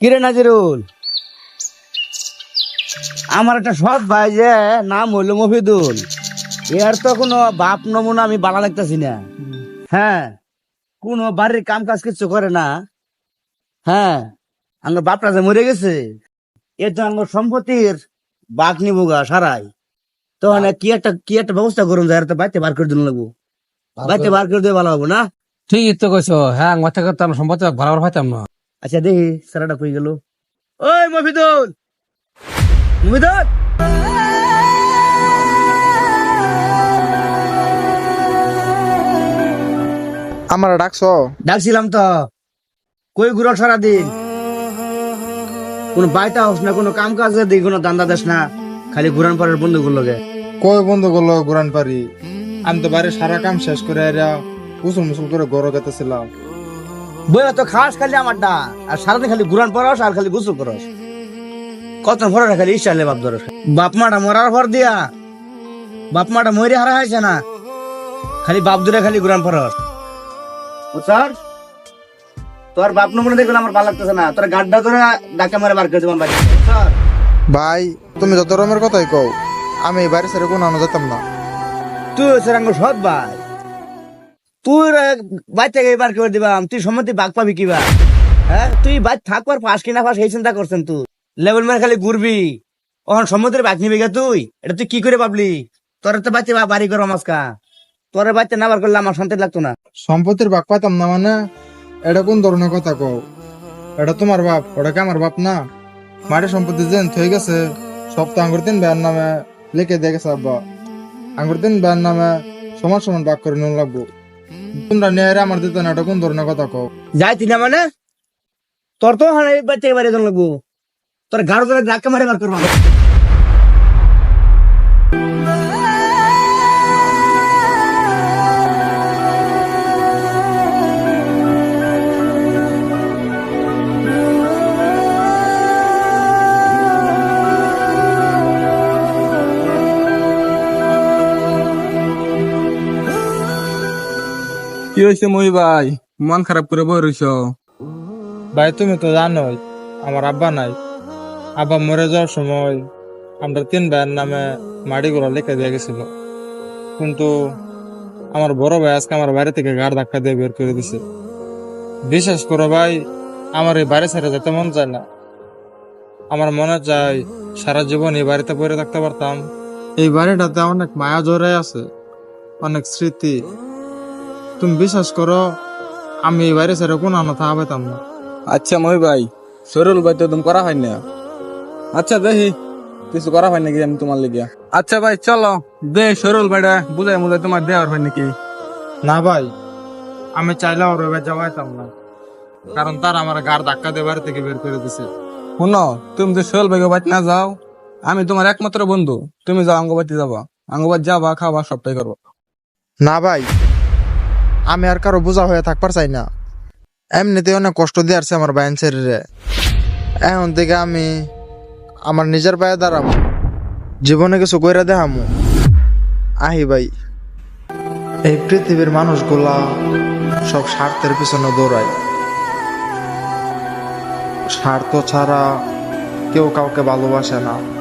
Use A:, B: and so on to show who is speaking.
A: কিরে নাজিরুল? আমার একটা সৎ ভাই যে নাম হইল মফিদুল। এর তো কোনো বাপ নমুনা আমি বালা লাগতেছি না। হ্যাঁ কোন বাড়ির কাম কাজ কিছু করে না। হ্যাঁ আমার বাপটা যে মরে গেছে এ তো আমার সম্পত্তির বাঘ নিবো গা সারাই। তো মানে কি একটা কি একটা ব্যবস্থা করুন যায় তো বাইতে বার করে দিন লাগবো বাইতে বার করে দিয়ে ভালো হব না?
B: ঠিকই তো কইছো। হ্যাঁ মাথা করতাম সম্পত্তি ভালো পাইতাম না।
A: আচ্ছা দেখি সারাটা কই গেল? ওই মফিদুল! মফিদুল!
C: আমার ডাকছ?
A: ডাকছিলাম তো। কই ঘুরো সারাদিন? কোন বাইটা হোস না কোনো কাম কাজ দিই কোনো দান্দা দেশ না। খালি ঘুরান পরের বন্ধু গুলো
C: কই বন্ধু করল ঘুরান পারি আমি তো বাড়ির সারা কাম শেষ করে এরা উসুল মুসুল করে গরো গেতেছিলাম।
A: বইয়া তো খাস খালি আমারটা। আর সারাদিন খালি ঘুরান পরস আর খালি গোসল করস। কত ভরে খালি ইচ্ছা বাপ ধরস বাপ মাটা মরার ভর দিয়া বাপ মাটা মরে হারা হয়েছে না খালি বাপ দূরে খালি ঘুরান পরস। স্যার তোর বাপ নমুনা দেখলে আমার ভালো লাগতেছে না। তোর গাড্ডা ধরে ডাকা মারে বার করে দেবেন বাড়ি। স্যার।
C: ভাই তুমি যত রকমের কথাই কও আমি এই বাড়ি ছেড়ে কোনো আনো যেতাম না।
A: তুই সেরাঙ্গ সৎ ভাই। তুই বাইর থেকে এবার করে দিবাম তুই সম্মতি বাঘ পাবি কিবা? হ্যাঁ? তুই বাইর থাকবার ফাঁস কিনা ফাঁস এই চিন্তা করছেন তুই। লেভেল মার খালি ঘুরবি। ওখান সমুদ্রে বাঘ নিবি গা তুই। এটা তুই কি করে ভাবলি? তোর তো বাইতে বাড়ি করো মাসকা তোর বাইতে না বার করলে আমার শান্তি লাগতো না।
C: সম্পত্তির বাক পাইতাম না মানে? এটা কোন ধরনের কথা কও? এটা তোমার বাপ, ওটা কি আমার বাপ না? মাটির সম্পত্তি যেন হয়ে গেছে, সব তো আঙ্গুর দিন ব্যয়ের নামে লিখে দিয়ে গেছে, আব্বা। আঙ্গুর দিন ব্যয়ের নামে সমান সমান বাক করে নুন লাগবো। তোমরা নিয়ে এরা আমার দিতে না কোন ধরনের কথা কও?
A: যাইতি না মানে? তোর তো হানাই বাচ্চা বাড়ি জন লাগবো। তোর গাড়ো ধরে ধাক্কা মারে বার করবা।
D: কি ভাই? মন খারাপ করে বই
C: ভাই, তুমি তো জানোই, আমার আব্বা নাই। আব্বা মরে যাওয়ার সময় আমরা তিন ভাইয়ের নামে মাটিগুলো লিখে দিয়ে গেছিল। কিন্তু আমার বড় ভাই আজকে আমার বাড়ি থেকে গাড় ধাক্কা দিয়ে বের করে দিছে। বিশ্বাস করো ভাই, আমার এই বাড়ি ছেড়ে যেতে মন চায় না। আমার মনে চায় সারা জীবন এই বাড়িতে পড়ে থাকতে পারতাম। এই বাড়িটাতে অনেক মায়া জড়াই আছে, অনেক স্মৃতি তুমি বিশ্বাস করো আমি এই ছেড়ে কোনো আনা থাকা পেতাম না।
D: আচ্ছা মই ভাই সরুল ভাই তো তুমি করা হয় না। আচ্ছা দেখি কিছু করা হয় নাকি আমি তোমার লেগে। আচ্ছা ভাই চলো দে সরুল ভাইটা বুঝাই মুঝাই তোমার দেওয়ার হয় নাকি।
C: না ভাই আমি চাইলেও ওর এবার যাওয়াইতাম না। কারণ তার আমার গাড় ধাক্কা দিয়ে বাড়ি থেকে বের করে দিছে।
D: শুনো তুমি যে সরুল ভাইকে বাড়ি না যাও আমি তোমার একমাত্র বন্ধু। তুমি যাও আঙ্গবাতি যাবা। আঙ্গবাদ যাবা খাবা সবটাই করব।
C: না ভাই আমি আর কারও বোঝা হয়ে থাকবার চাই না। এমনিতে অনেক কষ্ট দিয়ে আসছে আমার বাইন শরীরে। এখন থেকে আমি আমার নিজের পায়ে দাঁড়াবো। জীবনে কিছু কইরা দেখামু। আহি ভাই। এই পৃথিবীর মানুষগুলা সব স্বার্থের পিছনে দৌড়ায়। স্বার্থ ছাড়া কেউ কাউকে ভালোবাসে না।